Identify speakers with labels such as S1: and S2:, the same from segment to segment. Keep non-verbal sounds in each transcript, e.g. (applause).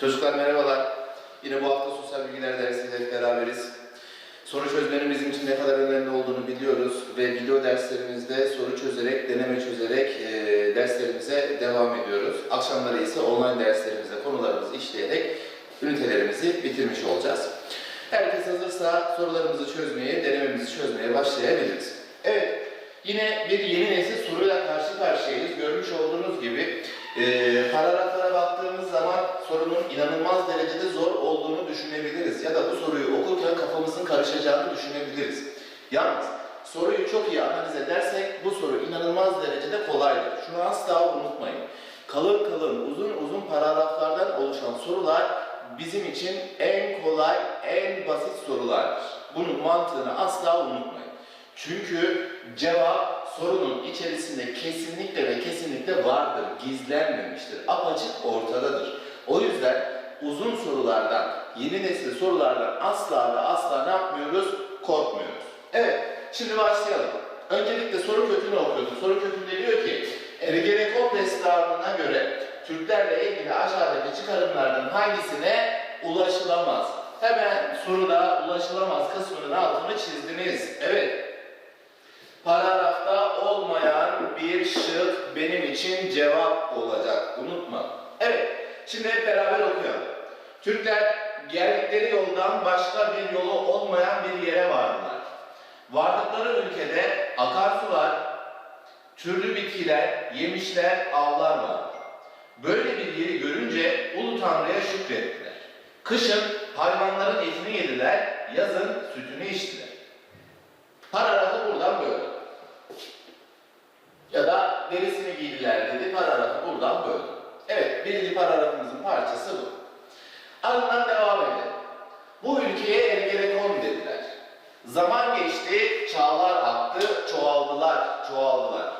S1: Çocuklar merhabalar. Yine bu hafta sosyal bilgiler dersiyle beraberiz. Soru çözmenin bizim için ne kadar önemli olduğunu biliyoruz ve video derslerimizde soru çözerek, deneme çözerek e, derslerimize devam ediyoruz. Akşamları ise online derslerimizde konularımızı işleyerek ünitelerimizi bitirmiş olacağız. Herkes hazırsa sorularımızı çözmeye, denememizi çözmeye başlayabiliriz. Evet, yine bir yeni nesil soruyla karşı karşıyayız. Görmüş olduğunuz gibi e, paragraflara baktığımız zaman sorunun inanılmaz derecede zor olduğunu düşünebiliriz. Ya da bu soruyu okurken kafamızın karışacağını düşünebiliriz. Yalnız soruyu çok iyi analiz edersek bu soru inanılmaz derecede kolaydır. Şunu asla unutmayın. Kalın kalın, uzun uzun paragraflardan oluşan sorular bizim için en kolay, en basit sorulardır. Bunun mantığını asla unutmayın. Çünkü cevap sorunun içerisinde kesinlikle ve kesinlikle vardır, gizlenmemiştir, apaçık ortadadır. O yüzden uzun sorulardan, yeni nesil sorulardan asla ve asla ne yapmıyoruz? Korkmuyoruz. Evet, şimdi başlayalım. Öncelikle soru kökünü okuyoruz. Soru kökünde diyor ki, Ergenekon destanına göre Türklerle ilgili aşağıdaki çıkarımlardan hangisine ulaşılamaz? Hemen soruda ulaşılamaz kısmının altını çizdiniz. Evet, Paragrafta olmayan bir şık benim için cevap olacak. Unutma. Evet, şimdi hep beraber okuyalım. Türkler geldikleri yoldan başka bir yolu olmayan bir yere vardılar. Vardıkları ülkede akarsular, türlü bitkiler, yemişler, avlar var. Böyle bir yeri görünce Ulu Tanrı'ya şükrettiler. Kışın hayvanların etini yediler, yazın sütünü içtiler. Paragrafı buradan böyle. Ya da derisini giydiler dedi, paragrafı buradan böyle. Evet, birinci paragrafımızın parçası bu. Ardından devam edelim. Bu ülkeye Ergenekon dediler. Zaman geçti, çağlar aktı, çoğaldılar, çoğaldılar.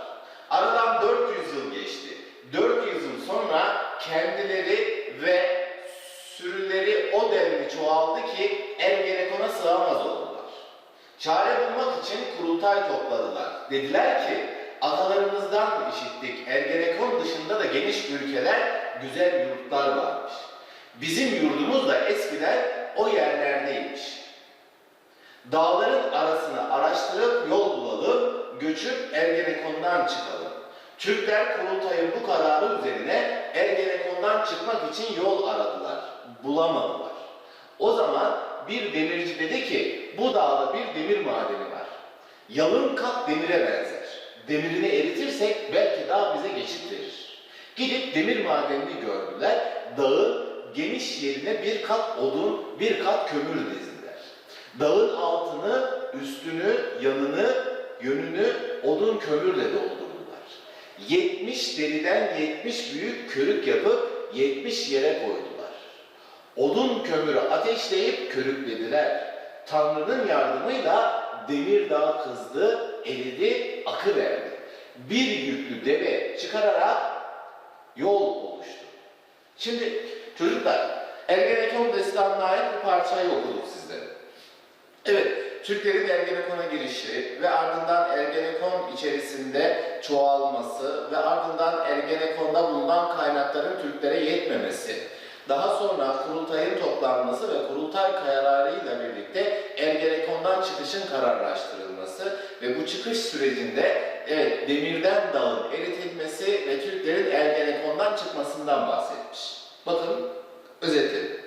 S1: Kurultay topladılar. Dediler ki atalarımızdan işittik Ergenekon dışında da geniş ülkeler, güzel yurtlar varmış. Bizim yurdumuz da eskiden o yerlerdeymiş. Dağların arasını araştırıp yol bulalım, göçüp Ergenekon'dan çıkalım. Türkler kurultayın bu kararı üzerine Ergenekon'dan çıkmak için yol aradılar. Bulamadılar. O zaman bir demirci dedi ki bu dağda bir demir madeni var. Yalın kat demire benzer. Demirini eritirsek belki dağ bize geçit verir. Gidip demir madenini gördüler. Dağın geniş yerine bir kat odun, bir kat kömür dizdiler. Dağın altını, üstünü, yanını, yönünü odun kömürle doldurdular. 70 deriden 70 büyük körük yapıp 70 yere koydular. Odun kömürü ateşleyip körüklediler. Tanrı'nın yardımıyla demir dağ kızdı, eridi, akı verdi. Bir yüklü deve çıkararak yol oluştu. Şimdi çocuklar, Ergenekon destanına ait bir parçayı okuduk sizlere. Evet, Türklerin Ergenekon'a girişi ve ardından Ergenekon içerisinde çoğalması ve ardından Ergenekon'da bulunan kaynakların Türklere yetmemesi. Daha sonra kurultayın toplanması ve kurultay kararıyla birlikte Ergenekon'dan çıkışın kararlaştırılması ve bu çıkış sürecinde evet demirden dağın eritilmesi ve Türklerin Ergenekon'dan çıkmasından bahsetmiş. Bakın özetledim.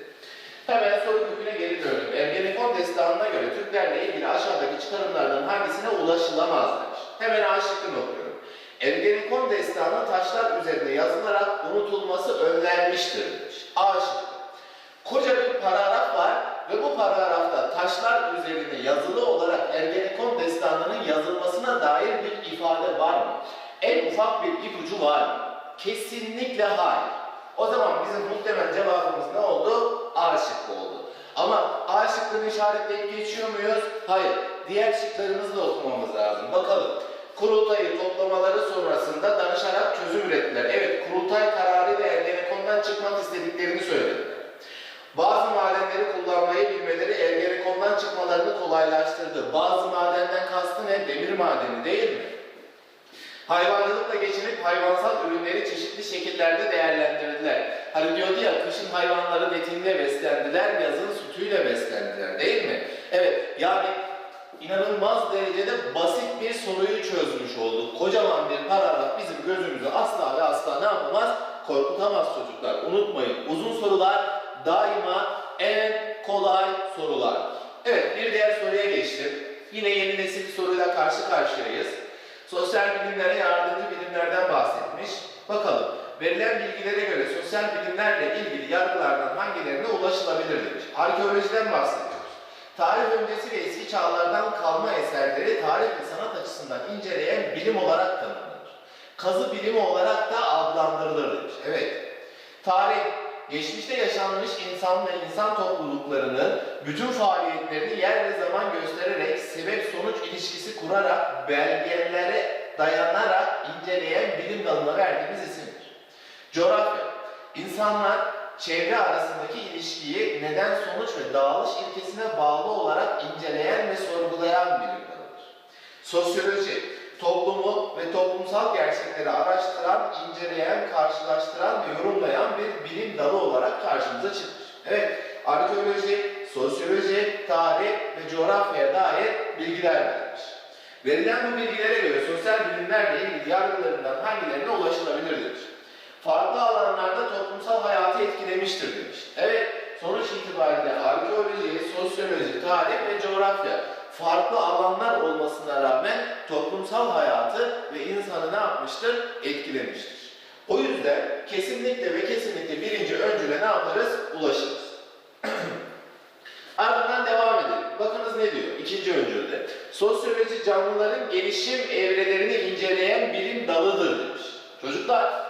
S1: Hemen soru köküne geri döndüm. Ergenekon destanına göre Türklerle ilgili aşağıdaki çıkarımlardan hangisine ulaşılamaz demiş. Hemen A şıkkını. Ergenekon destanı taşlar üzerinde yazılarak unutulması önlenmiştir demiş. A şıkkı. Koca bir paragraf var ve bu paragrafta taşlar üzerine yazılı olarak Ergenekon destanının yazılmasına dair bir ifade var mı? En ufak bir ipucu var mı? Kesinlikle hayır. O zaman bizim muhtemel cevabımız ne oldu? A şıkkı oldu. Ama A şıkkını işaretleyip geçiyor muyuz? Hayır. Diğer şıklarımızı da okumamız lazım. Bakalım. Kurultayı toplamaları sonrasında danışarak çözüm ürettiler. Evet, kurultay kararıyla Ergenekon'dan çıkmak istediklerini söylediler. Bazı madenleri kullanmayı bilmeleri Ergenekon'dan çıkmalarını kolaylaştırdı. Bazı madenden kastı ne? Demir madeni değil mi? Hayvancılıkla geçinip hayvansal ürünleri çeşitli şekillerde değerlendirdiler. Hani diyordu ya kışın hayvanların etiyle beslendiler, yazın sütüyle beslendiler değil mi? Evet yani inanılmaz derecede basit bir soruyu çözmüş olduk. Kocaman bir paragraf bizim gözümüzü asla ve asla ne yapamaz? Korkutamaz çocuklar. Unutmayın uzun sorular daima en kolay sorular. Evet bir diğer soruya geçtim. Yine yeni nesil bir soruyla karşı karşıyayız. Sosyal bilimlere yardımcı bilimlerden bahsetmiş. Bakalım verilen bilgilere göre sosyal bilimlerle ilgili yargılardan hangilerine ulaşılabilir demiş. Arkeolojiden bahsediyoruz. Tarih öncesi ve eski çağlardan kalma eserleri tarih ve sanat açısından inceleyen bilim olarak tanımlanır. Kazı bilimi olarak da adlandırılır. Evet. Tarih, geçmişte yaşanmış insan ve insan topluluklarının bütün faaliyetlerini yer ve zaman göstererek sebep-sonuç ilişkisi kurarak belgelere dayanarak inceleyen bilim dalına verdiğimiz isimdir. Coğrafya, insanlar çevre arasındaki ilişkiyi neden sonuç ve dağılış ilkesine bağlı olarak inceleyen ve sorgulayan bilim dalıdır. Sosyoloji, toplumu ve toplumsal gerçekleri araştıran, inceleyen, karşılaştıran ve yorumlayan bir bilim dalı olarak karşımıza çıkmış. Evet, arkeoloji, sosyoloji, tarih ve coğrafyaya dair bilgiler verilmiş. Verilen bu bilgilere göre sosyal bilimlerle ilgili yargılarından hangilerine ulaşılabilir demiş. Farklı alanlarda toplumsal hayatı etkilemiştir demiş. Evet, sonuç itibariyle arkeoloji, sosyoloji, tarih ve coğrafya farklı alanlar olmasına rağmen toplumsal hayatı ve insanı ne yapmıştır? Etkilemiştir. O yüzden kesinlikle ve kesinlikle birinci öncüle ne yaparız? Ulaşırız. (clears throat) Ardından devam edelim. Bakınız ne diyor? İkinci öncülde. Sosyoloji canlıların gelişim evrelerini inceleyen bilim dalıdır demiş. Çocuklar,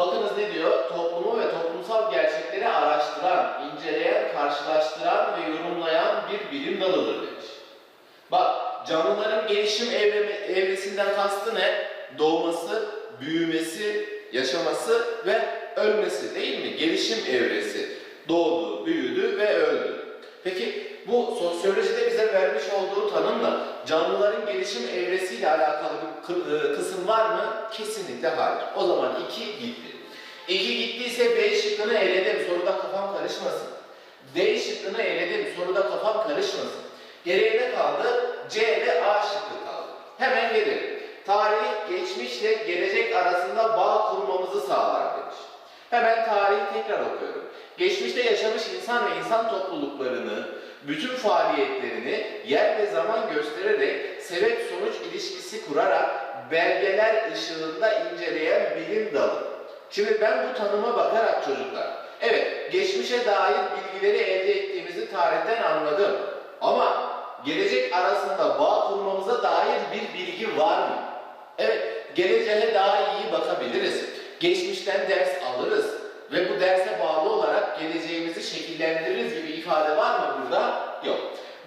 S1: bakınız ne diyor? Toplumu ve toplumsal gerçekleri araştıran, inceleyen, karşılaştıran ve yorumlayan bir bilim dalıdır demiş. Bak, canlıların gelişim evresinden kastı ne? Doğması, büyümesi, yaşaması ve ölmesi değil mi? Gelişim evresi. Doğdu, büyüdü ve öldü. Peki bu sosyolojide bize vermiş olduğu tanımla canlıların gelişim evresiyle alakalı bir e, kısım var mı? Kesinlikle hayır. O zaman 2 gitti. 2 gittiyse B şıkkını eledim. Soruda kafam karışmasın. D şıkkını eledim. Soruda kafam karışmasın. Geriye ne kaldı? C ve A şıkkı kaldı. Hemen gelelim. Tarih, geçmişle gelecek arasında bağ kurmamızı sağlar demiş. Hemen tarihi tekrar okuyorum. Geçmişte yaşamış insan ve insan topluluklarını, bütün faaliyetlerini yer ve zaman göstererek sebep-sonuç ilişkisi kurarak belgeler ışığında inceleyen bilim dalı. Şimdi ben bu tanıma bakarak çocuklar, evet geçmişe dair bilgileri elde ettiğimizi tarihten anladım. Ama gelecek arasında bağ kurmamıza dair bir bilgi var mı? Evet, geleceğe daha iyi bakabiliriz. Geçmişten ders alırız ve bu derse bağlı olarak geleceğimizi şekillendiririz gibi ifade var mı burada? Yok.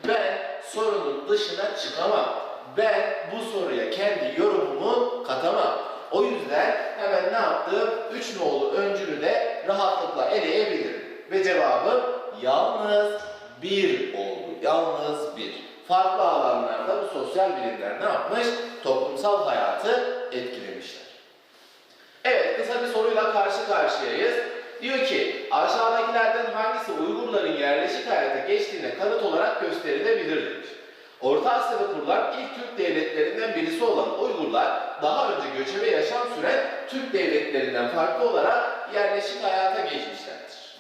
S1: Ben sorunun dışına çıkamam. Ben bu soruya kendi yorumumu katamam. O yüzden hemen ne yaptım? Üç nolu öncülü de rahatlıkla eleyebilirim. Ve cevabım yalnız bir oldu. Yalnız bir. Farklı alanlarda bu sosyal bilimler ne yapmış? Toplumsal hayatı etkilemişler. Evet, kısa bir soruyla karşı karşıyayız. Diyor ki, aşağıdakilerden hangisi Uygurların yerleşik hayata geçtiğine kanıt olarak gösterilebilir demiş. Orta Asya'da kurulan ilk Türk devletlerinden birisi olan Uygurlar, daha önce göçebe yaşam süren Türk devletlerinden farklı olarak yerleşik hayata geçmişlerdir.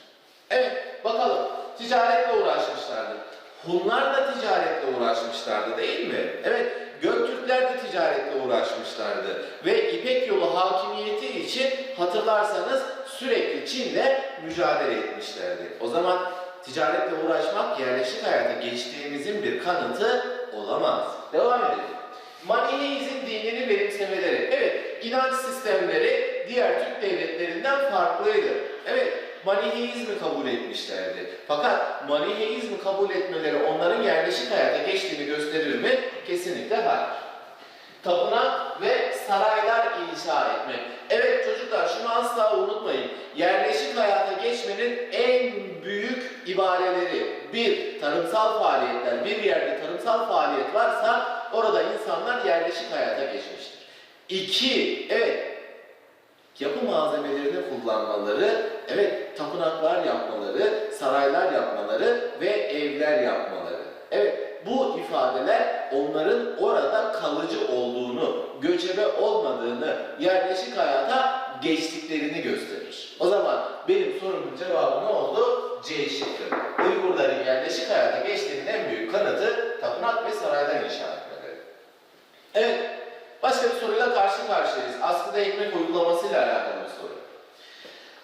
S1: Evet, bakalım. Ticaretle uğraşmışlardı. Hunlar da ticaretle uğraşmışlardı değil mi? Evet, Göktürkler de ticaretle uğraşmışlardı. Ve İpek yolu hakimiyeti için hatırlarsanız sürekli Çin'le mücadele etmişlerdi. O zaman ticaretle uğraşmak yerleşik hayata geçtiğimizin bir kanıtı olamaz. Devam edelim. Maniheizm dinini benimsemeleri. Evet, inanç sistemleri diğer Türk devletlerinden farklıydı. Evet, Maniheizmi kabul etmişlerdi. Fakat Maniheizmi kabul etmeleri onların yerleşik hayata geçtiğini gösterir mi? Kesinlikle hayır. Tapınak ve saraylar inşa etmek. Evet çocuklar şunu asla unutmayın. Yerleşik hayata geçmenin en büyük ibareleri. Bir, tarımsal faaliyetler. Bir yerde tarımsal faaliyet varsa orada insanlar yerleşik hayata geçmiştir. İki, evet Yapı malzemelerini kullanmaları, evet tapınaklar yapmaları, saraylar yapmaları ve evler yapmaları. Evet bu ifadeler onların orada kalıcı göçebe olmadığını, yerleşik hayata geçtiklerini gösterir. O zaman benim sorumun cevabı ne oldu? C şıkkı. Uygurların yerleşik hayata geçtiğinin en büyük kanıtı tapınak ve saraylar inşa etmeleri. Evet, başka bir soruyla karşı karşıyayız. Askıda ekmek uygulamasıyla alakalı bir soru.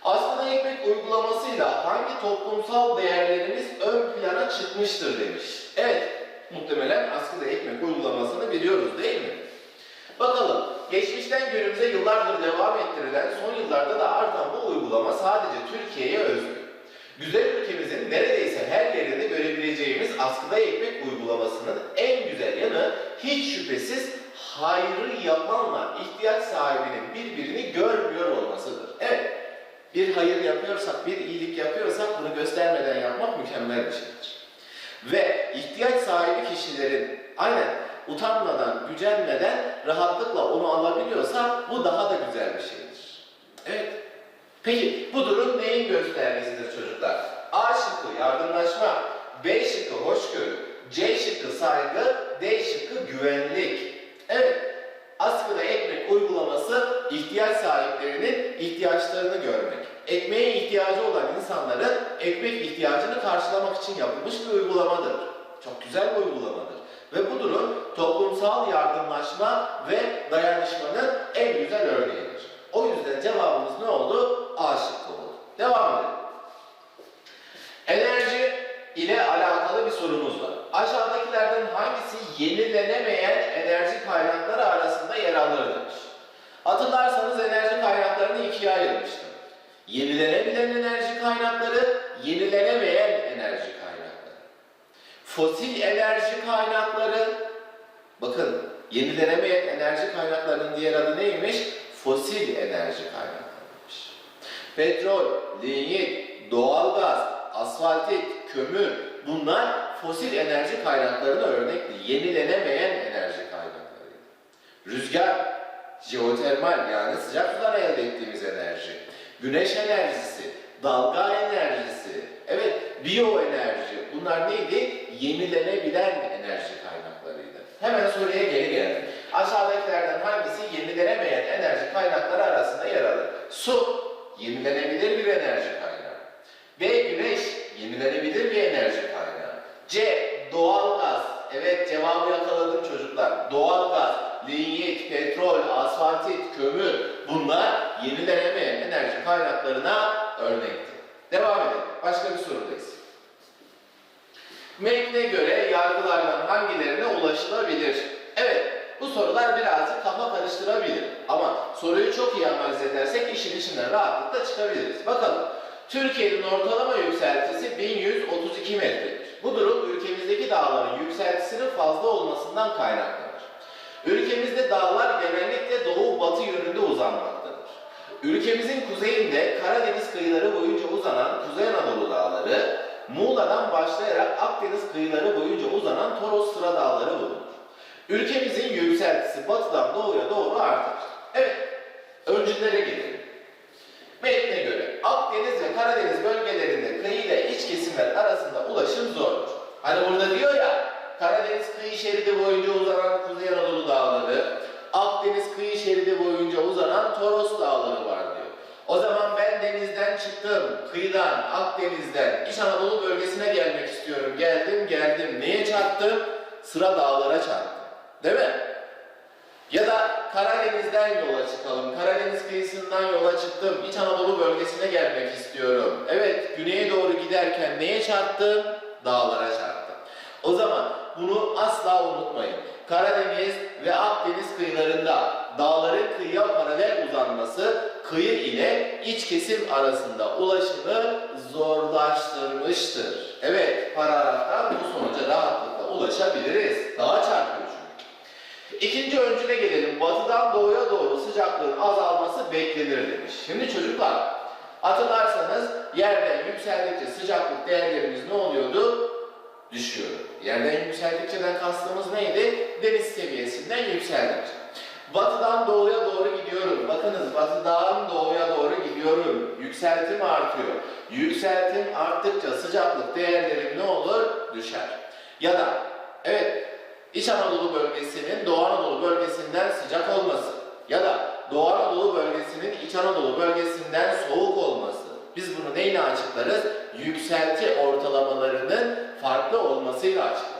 S1: Askıda ekmek uygulamasıyla hangi toplumsal değerlerimiz ön plana çıkmıştır demiş. Evet, muhtemelen askıda ekmek uygulamasını biliyoruz değil mi? Bakalım, geçmişten günümüze yıllardır devam ettirilen, son yıllarda da artan bu uygulama sadece Türkiye'ye özgü. Güzel ülkemizin neredeyse her yerinde görebileceğimiz askıda ekmek uygulamasının en güzel yanı hiç şüphesiz hayrı yapanla ihtiyaç sahibinin birbirini görmüyor olmasıdır. Evet, bir hayır yapıyorsak, bir iyilik yapıyorsak bunu göstermeden yapmak mükemmel bir şeydir. Ve ihtiyaç sahibi kişilerin aynen utanmadan, gücenmeden rahatlıkla onu alabiliyorsa bu daha da güzel bir şeydir. Evet. Peki bu durum neyin göstergesidir çocuklar? A şıkkı yardımlaşma, B şıkkı hoşgörü, C şıkkı saygı, D şıkkı güvenlik. Evet. Askıda ekmek uygulaması ihtiyaç sahiplerinin ihtiyaçlarını görmek. Ekmeğe ihtiyacı olan insanların ekmek ihtiyacını karşılamak için yapılmış bir uygulamadır. Çok güzel bir uygulamadır. Ve bu durum toplumsal yardımlaşma ve dayanışmanın en güzel örneğidir. O yüzden cevabımız ne oldu? A şıkkı oldu. Devam edelim. Enerji ile alakalı bir sorumuz var. Aşağıdakilerden hangisi yenilenemeyen enerji kaynakları arasında yer alır demiş. Hatırlarsanız enerji kaynaklarını ikiye ayırmıştım. Yenilenebilen enerji kaynakları, yenilenemeyen enerji kaynakları. Fosil enerji kaynakları, bakın yenilenemeyen enerji kaynaklarının diğer adı neymiş? Fosil enerji kaynaklarıymış. Petrol, linyit, doğalgaz, asfaltit, kömür bunlar fosil enerji kaynaklarına örnekli. Yenilenemeyen enerji kaynaklarıydı. Rüzgar, jeotermal yani sıcak sudan elde ettiğimiz enerji. Güneş enerjisi, dalga enerjisi, evet biyoenerji bunlar neydi? Yenilenebilen enerji. Hemen soruya geri geldim. Aşağıdakilerden hangisi yenilenemeyen enerji kaynakları arasında yer alır? Su, yenilenebilir bir enerji kaynağı. B. Güneş, yenilenebilir bir enerji kaynağı. C. Doğalgaz, evet cevabı yakaladım çocuklar. Doğalgaz, linyit, petrol, asfaltit, kömür bunlar yenilenemeyen enerji kaynaklarına örnektir. Devam edelim. Başka bir sorudayız. Metne göre yargılardan hangilerine ulaşılabilir? Evet, bu sorular birazcık kafa karıştırabilir. Ama soruyu çok iyi analiz edersek işin içinden rahatlıkla çıkabiliriz. Bakalım. Türkiye'nin ortalama yükseltisi 1132 metredir. Bu durum ülkemizdeki dağların yükseltisinin fazla olmasından kaynaklanır. Ülkemizde dağlar genellikle doğu-batı yönünde uzanmaktadır. Ülkemizin kuzeyinde Karadeniz kıyıları boyunca uzanan Kuzey Anadolu dağları, Muğla'dan başlayarak Akdeniz kıyıları boyunca uzanan Toros Sıra Dağları bulunur. Ülkemizin yükseltisi batıdan doğuya doğru artar. Evet, öncülere gelelim. Metne göre Akdeniz ve Karadeniz bölgelerinde kıyı ile iç kesimler arasında ulaşım zordur. Hani burada diyor ya, Karadeniz kıyı şeridi boyunca uzanan Kuzey Anadolu dağları, Akdeniz kıyı şeridi boyunca uzanan Toros dağları var diyor. O zaman ben denizden çıktım, kıyıdan, Akdeniz'den, İç Anadolu bölgesine gelmek istiyorum. Geldim, geldim. Neye çarptım? Sıra dağlara çarptım. Değil mi? Ya da Karadeniz'den yola çıkalım. Karadeniz kıyısından yola çıktım. İç Anadolu bölgesine gelmek istiyorum. Evet, güneye doğru giderken neye çarptım? Dağlara çarptım. O zaman bunu asla unutmayın. Karadeniz ve Akdeniz kıyılarında dağların kıyıya paralel uzanması kıyı ile iç kesim arasında ulaşımı zorlaştırmıştır. Evet, paragraftan bu sonuca rahatlıkla ulaşabiliriz. Dağa çarpıyor çünkü. İkinci öncüle gelelim. Batıdan doğuya doğru sıcaklığın azalması beklenir demiş. Şimdi çocuklar, hatırlarsanız yerden yükseldikçe sıcaklık değerlerimiz ne oluyordu? Düşüyor. Yerden yükseldikçeden kastımız neydi? Deniz seviyesinden yükseldikçe. Batıdan doğuya doğru gidiyorum. bakınız batıdan doğuya doğru gidiyorum. Yükseltim artıyor. Yükseltim arttıkça sıcaklık değerlerim ne olur? Düşer. Ya da evet İç Anadolu bölgesinin Doğu Anadolu bölgesinden sıcak olması ya da Doğu Anadolu bölgesinin İç Anadolu bölgesinden soğuk olması. Biz bunu neyle açıklarız? Yükselti ortalamalarının farklı olmasıyla açıklarız.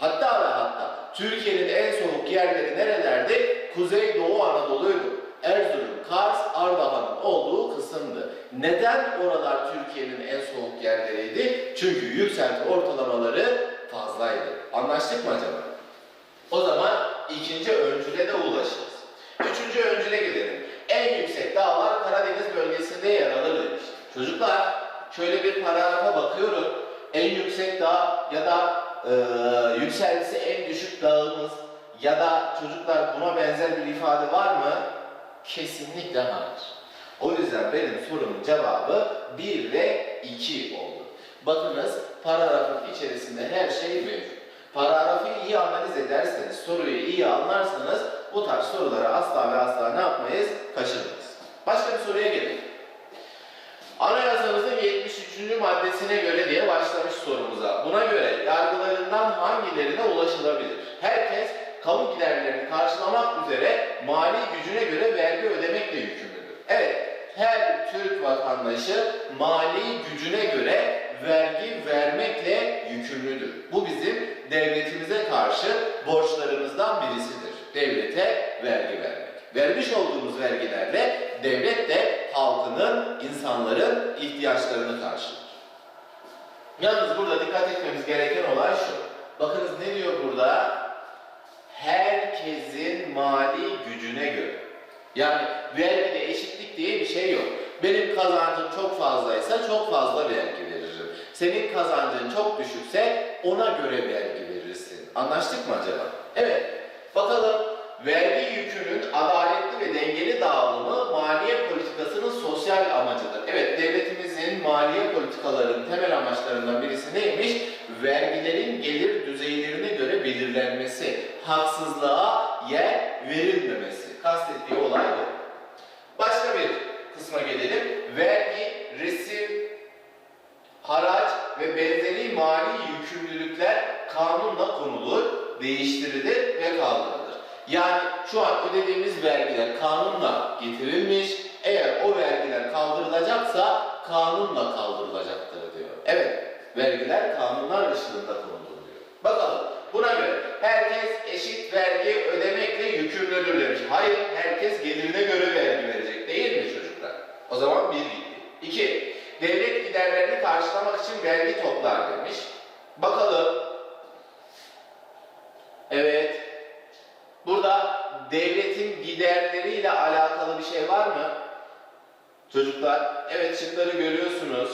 S1: Hatta ve hatta Türkiye'nin en soğuk yerleri nerelerdi? Kuzey Doğu Anadolu'ydu. Erzurum, Kars, Ardahan'ın olduğu kısımdı. Neden oralar Türkiye'nin en soğuk yerleriydi? Çünkü yükselti ortalamaları fazlaydı. Anlaştık mı acaba? O zaman ikinci öncüle de ulaşırız. Üçüncü öncüle gidelim. En yüksek dağlar Karadeniz bölgesinde yer alır demiş. Çocuklar şöyle bir paragrafa bakıyorum. En yüksek dağ ya da e, yükseltisi en düşük dağımız ya da çocuklar buna benzer bir ifade var mı? Kesinlikle hayır. O yüzden benim sorumun cevabı 1 ve 2 oldu. Bakınız paragrafın içerisinde her şey mevcut. Paragrafı iyi analiz ederseniz, soruyu iyi anlarsanız bu tarz sorulara asla ve asla ne yapmayız? Kaçırmayız. Başka bir soruya gelelim. Anayasamızın 73. maddesine göre diye başlamış sorumuza. Buna göre yargılarından hangilerine ulaşılabilir? Herkes kamu giderlerini karşılamak üzere mali gücüne göre vergi ödemekle yükümlüdür. Evet, her Türk vatandaşı mali gücüne göre vergi vermekle yükümlüdür. Bu bizim devletimize karşı borçlarımızdan birisidir. Devlete vergi vermek. Vermiş olduğumuz vergilerle devlet de halkının, insanların ihtiyaçlarını karşılar. Yalnız burada dikkat etmemiz gereken olay şu. Bakınız ne diyor burada? Herkesin mali gücüne göre. Yani vergide eşitlik diye bir şey yok. Benim kazancım çok fazlaysa çok fazla vergi veririm. Senin kazancın çok düşükse ona göre vergi verirsin. Anlaştık mı acaba? Evet. Bakalım vergi yükünün adaletli ve dengeli dağılımı maliye politikasının sosyal amacıdır. Evet devletimizin maliye politikalarının temel amaçlarından birisi neymiş? Vergilerin gelir düzeylerine göre belirlenmesi, haksızlığa yer verilmemesi. Kastettiği olay bu. Başka bir kısma gelelim. Vergi, resim, haraç ve benzeri mali yükümlülükler kanunla konulur, değiştirilir ve kaldırılır. Yani şu an ödediğimiz vergiler kanunla getirilmiş, eğer o vergiler kaldırılacaksa kanunla kaldırılacaktır diyor. Evet, vergiler kanunlar dışında konulur diyor. Bakalım, buna göre herkes eşit vergi ödemekle yükümlüdür demiş. Hayır, herkes gelirine göre vergi verecek değil mi çocuklar? O zaman bir gitti. İki, devlet giderlerini karşılamak için vergi toplar demiş. Bakalım. Evet. Burada devletin giderleriyle alakalı bir şey var mı? Çocuklar, evet şıkları görüyorsunuz.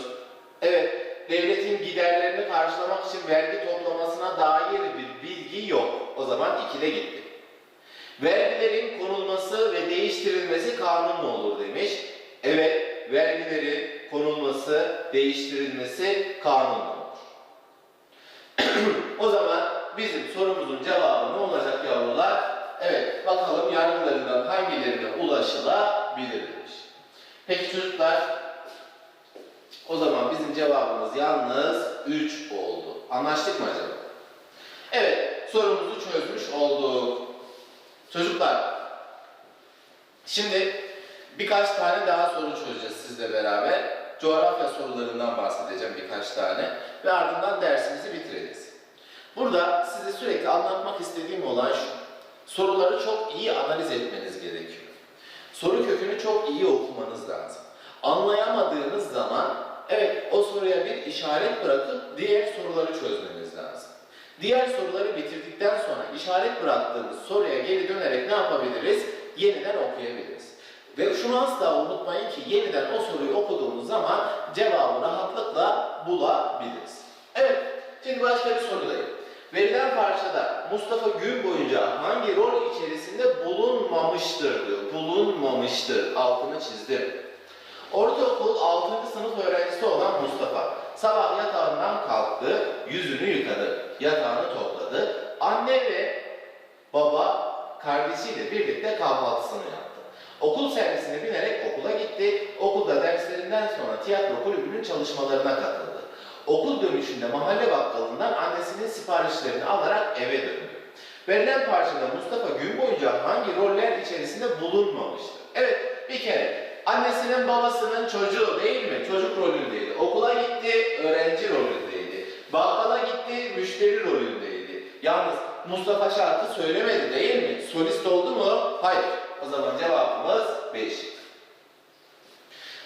S1: Evet, devletin giderlerini karşılamak için vergi toplamasına dair bir bilgi yok. O zaman ikide gitti. Vergilerin konulması ve değiştirilmesi kanunla olur demiş. Evet, vergilerin konulması, değiştirilmesi kanunla olur. (clears throat) o zaman bizim sorumuzun cevabı ne olacak yavrular? Evet, bakalım yargılarından hangilerine ulaşılabilir demiş. Peki çocuklar, o zaman bizim cevabımız yalnız 3 oldu. Anlaştık mı acaba? Evet, sorumuzu çözmüş olduk. Çocuklar, şimdi birkaç tane daha soru çözeceğiz sizle beraber. Coğrafya sorularından bahsedeceğim birkaç tane ve ardından dersimizi bitireceğiz. Burada size sürekli anlatmak istediğim olay şu. Soruları çok iyi analiz etmeniz gerekiyor. Soru kökünü çok iyi okumanız lazım. Anlayamadığınız zaman evet o soruya bir işaret bırakıp diğer soruları çözmeniz lazım. Diğer soruları bitirdikten sonra işaret bıraktığımız soruya geri dönerek ne yapabiliriz? Yeniden okuyabiliriz. Ve şunu asla unutmayın ki yeniden o soruyu okuduğumuz zaman cevabı rahatlıkla bulabiliriz. Evet, şimdi başka bir sorudayım. Verilen parçada Mustafa gün boyunca hangi rol içerisinde bulunmamıştır diyor. Bulunmamıştır. Altını çizdim. Ortaokul 6. sınıf öğrencisi olan Mustafa sabah yatağından kalktı, yüzünü yıkadı, yatağını topladı. Anne ve baba kardeşiyle birlikte kahvaltısını yaptı. Okul servisine binerek okula gitti. Okulda derslerinden sonra tiyatro kulübünün çalışmalarına katıldı. Okul dönüşünde mahalle bakkalından annesinin siparişlerini alarak eve döndü. Verilen parçada Mustafa gün boyunca hangi roller içerisinde bulunmamıştır? Evet, bir kere annesinin babasının çocuğu değil mi? Çocuk rolündeydi. Okula gitti, öğrenci rolündeydi. Bakkala gitti, müşteri rolündeydi. Yalnız Mustafa şarkı söylemedi değil mi? Solist oldu mu? Hayır. O zaman cevabımız B şıkkı.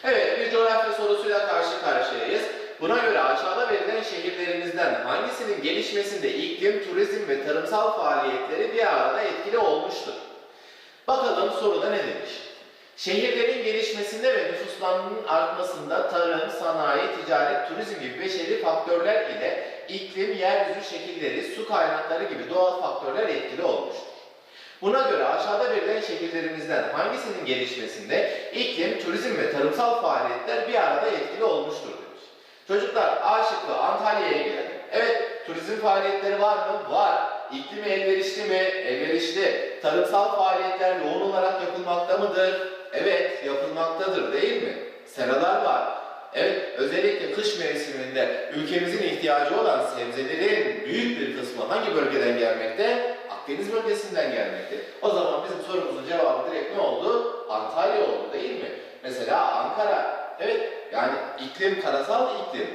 S1: Evet, bir coğrafya sorusuyla karşı karşıyayız. Buna göre aşağıda verilen şehirlerimizden hangisinin gelişmesinde iklim, turizm ve tarımsal faaliyetleri bir arada etkili olmuştur? Bakalım soruda ne demiş? Şehirlerin gelişmesinde ve nüfuslarının artmasında tarım, sanayi, ticaret, turizm gibi beşeri faktörler ile iklim, yeryüzü şekilleri, su kaynakları gibi doğal faktörler etkili olmuştur. Buna göre aşağıda verilen şehirlerimizden hangisinin gelişmesinde iklim, turizm ve tarımsal faaliyetler bir arada etkili olmuştur. Çocuklar A şıkkı Antalya'ya geldi. Evet, turizm faaliyetleri var mı? Var. İklimi elverişli mi? Elverişli. Tarımsal faaliyetler yoğun olarak yapılmakta mıdır? Evet, yapılmaktadır değil mi? Seralar var. Evet, özellikle kış mevsiminde ülkemizin ihtiyacı olan sebzelerin büyük bir kısmı hangi bölgeden gelmekte? Akdeniz bölgesinden gelmekte. O zaman bizim sorumuzun cevabı direkt ne oldu? Antalya oldu değil mi? Mesela Ankara. Evet, yani iklim karasal iklim.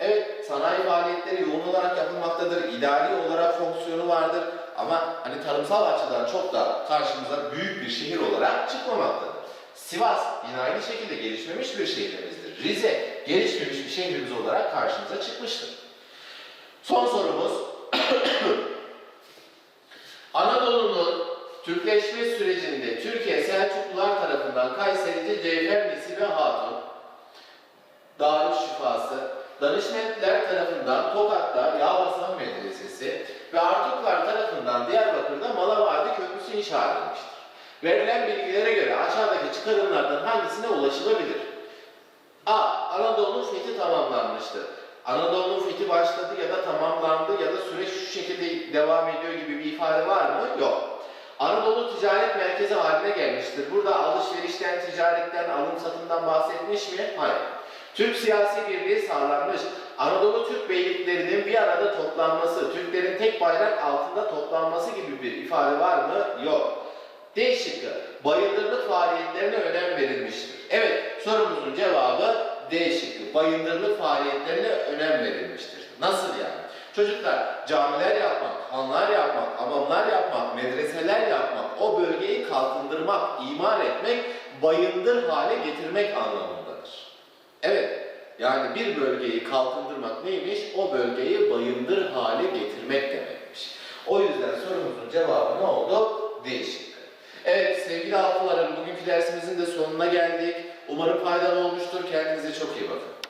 S1: Evet, sanayi faaliyetleri yoğun olarak yapılmaktadır. İdari olarak fonksiyonu vardır. Ama hani tarımsal açıdan çok da karşımıza büyük bir şehir olarak çıkmamaktadır. Sivas yine aynı şekilde gelişmemiş bir şehrimizdir. Rize gelişmemiş bir şehrimiz olarak karşımıza çıkmıştır. Son sorumuz (coughs) Anadolu'nun Türkleşme sürecinde Türkiye Selçuklular tarafından Kayseri'de Cevher Nesibe Hatun, Danışmentler tarafından Tokat'ta Yağbasan Medresesi ve Artuklar tarafından Diyarbakır'da Malavadi Köprüsü inşa edilmiştir. Verilen bilgilere göre aşağıdaki çıkarımlardan hangisine ulaşılabilir? A. Anadolu'nun fethi tamamlanmıştı. Anadolu'nun fethi başladı ya da tamamlandı ya da süreç şu şekilde devam ediyor gibi bir ifade var mı? Yok. Anadolu ticaret merkezi haline gelmiştir. Burada alışverişten, ticaretten, alım satımdan bahsetmiş mi? Hayır. Türk siyasi birliği sağlanmış. Anadolu Türk beyliklerinin bir arada toplanması, Türklerin tek bayrak altında toplanması gibi bir ifade var mı? Yok. D şıkkı, bayındırlık faaliyetlerine önem verilmiştir. Evet, sorumuzun cevabı D şıkkı, bayındırlık faaliyetlerine önem verilmiştir. Nasıl yani? Çocuklar camiler yapmak, hanlar yapmak, hamamlar yapmak, medreseler yapmak, o bölgeyi kalkındırmak, imar etmek, bayındır hale getirmek anlamındadır. Evet, yani bir bölgeyi kalkındırmak neymiş? O bölgeyi bayındır hale getirmek demekmiş. O yüzden sorumuzun cevabı ne oldu? D şıkkı. Evet sevgili altılarım bugünkü dersimizin de sonuna geldik. Umarım faydalı olmuştur. Kendinize çok iyi bakın.